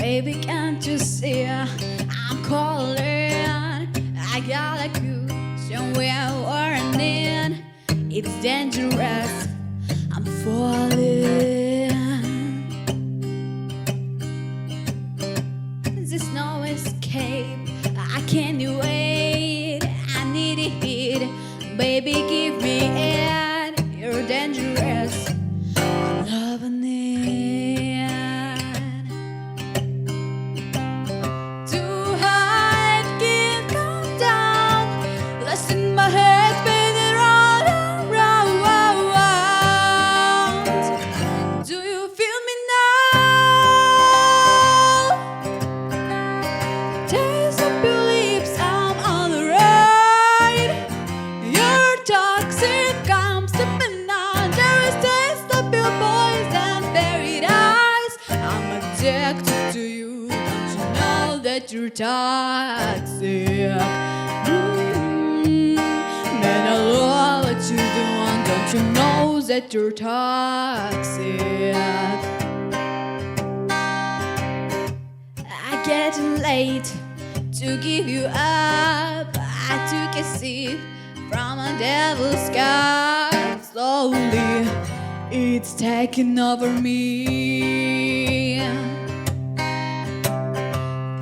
Baby, can't you see I'm calling? I got a cushion where warning. It's dangerous. I'm falling. There's no escape. I can't wait. I need it. Baby, Taste of your lips, I'm on the ride. Your toxic to me now. There is taste your buried eyes. I'm addicted to you. Don't you know that you're toxic? Mm, Man, I love what you do. and Don't you know that you're toxic? I get late to give you up. I took a sip from a devil's cup. Slowly, it's taking over me.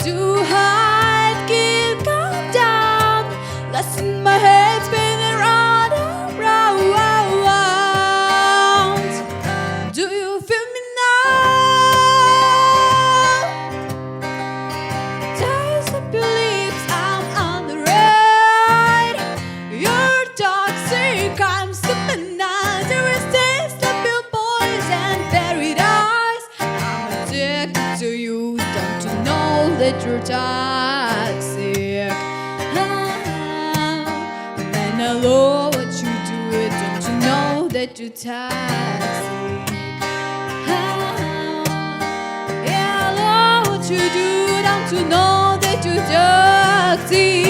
Too high, can't come down. Listen, my head that you're toxic? Ah, and I love what you do. Don't you know that you're toxic? Ah, yeah, I love what you do. Don't you know that you're toxic?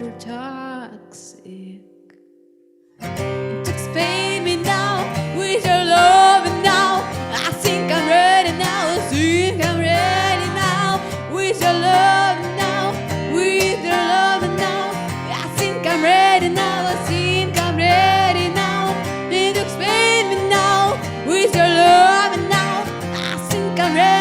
you're toxic. It takes pain me now with your love and now I think I'm ready now. I think I'm ready now with your love and now with your love and now I think I'm ready now. I think I'm ready now. It takes pain me now with your love and now I think I'm ready.